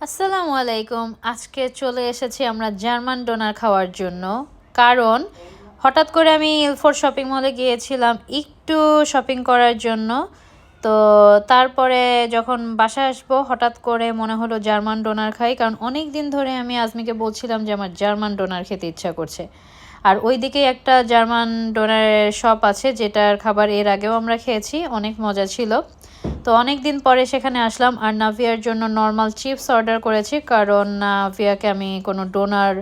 আসসালামু আলাইকুম। আজকে চলে এসেছি আমরা জার্মান ডোনার খাওয়ার জন্য। কারণ হঠাৎ করে আমি ইলফোর শপিং মলে গিয়েছিলাম একটু শপিং করার জন্য। তো তারপরে যখন বাসায় আসব, হঠাৎ করে মনে হলো জার্মান ডোনার খাই। কারণ অনেক দিন ধরে আমি আজমিকে বলছিলাম যে আমার জার্মান ডোনার খেতে ইচ্ছা করছে। আর ওইদিকে একটা জার্মান ডোনারের শপ আছে, যেটার খাবার এর আগেও আমরা খেয়েছি, অনেক মজা ছিল। তো অনেক দিন পরে সেখানে আসলাম আর নাভিয়ার জন্য নর্মাল চিপস অর্ডার করেছি। কারণ নাভিয়াকে আমি কোনো ডোনার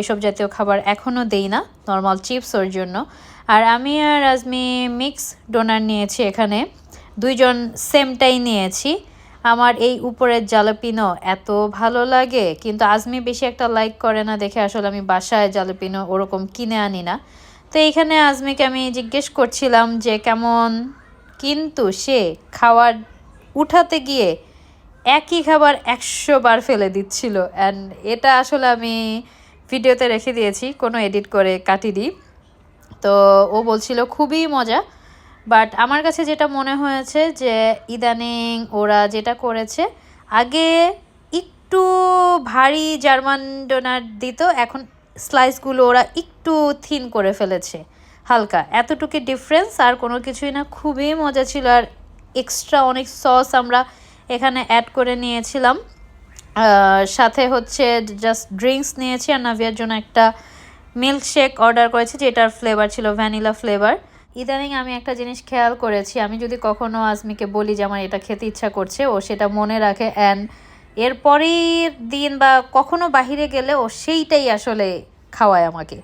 এসব জাতীয় খাবার এখনও দেই না নর্মাল চিপস ওর জন্য। আর আমি আর আজমি মিক্স ডোনার নিয়েছি এখানে। দুইজন সেমটাই নিয়েছি। আমার এই উপরের জালাপিনো এত ভালো লাগে, কিন্তু আজমি বেশি একটা লাইক করে না দেখে আসলে আমি বাসায় জালাপিনো ওরকম কিনে আনি না। তো এইখানে আজমিকে আমি জিজ্ঞেস করছিলাম যে কেমন কিন্তু সে খাওয়ার উঠাতে গিয়ে একই খাবার একশো বার ফেলে দিচ্ছিল। অ্যান্ড এটা আসলে আমি ভিডিওতে রেখে দিয়েছি, কোনো এডিট করে কাটিয়ে দিই তো ও বলছিল, খুবই মজা। বাট আমার কাছে যেটা মনে হয়েছে যে, ইদানিং ওরা যেটা করেছে, আগে একটু ভারী জার্মান ডোনার দিত, এখন স্লাইসগুলো ওরা একটু থিন করে ফেলেছে। হালকা। এতটুকু ডিফারেন্স আর কোনো কিছুই না। খুবই মজা ছিল। আর এক্সট্রা অনেক সস আমরা এখানে অ্যাড করে নিয়েছিলাম। সাথে হচ্ছে জাস্ট ড্রিঙ্কস নিয়েছি আর নাভিয়ার জন্য একটা মিল্ক শেক অর্ডার করেছি, যেটার ফ্লেভার ছিল ভ্যানিলা ফ্লেভার ইদানিং আমি একটা জিনিস খেয়াল করেছি। আমি যদি কখনও আজমিকে বলি যে আমার এটা খেতে ইচ্ছা করছে, ও সেটা মনে রাখে। অ্যান্ড এরপরের দিন বা কখনো বাহিরে গেলে ও সেইটাই আসলে খাওয়ায় আমাকে।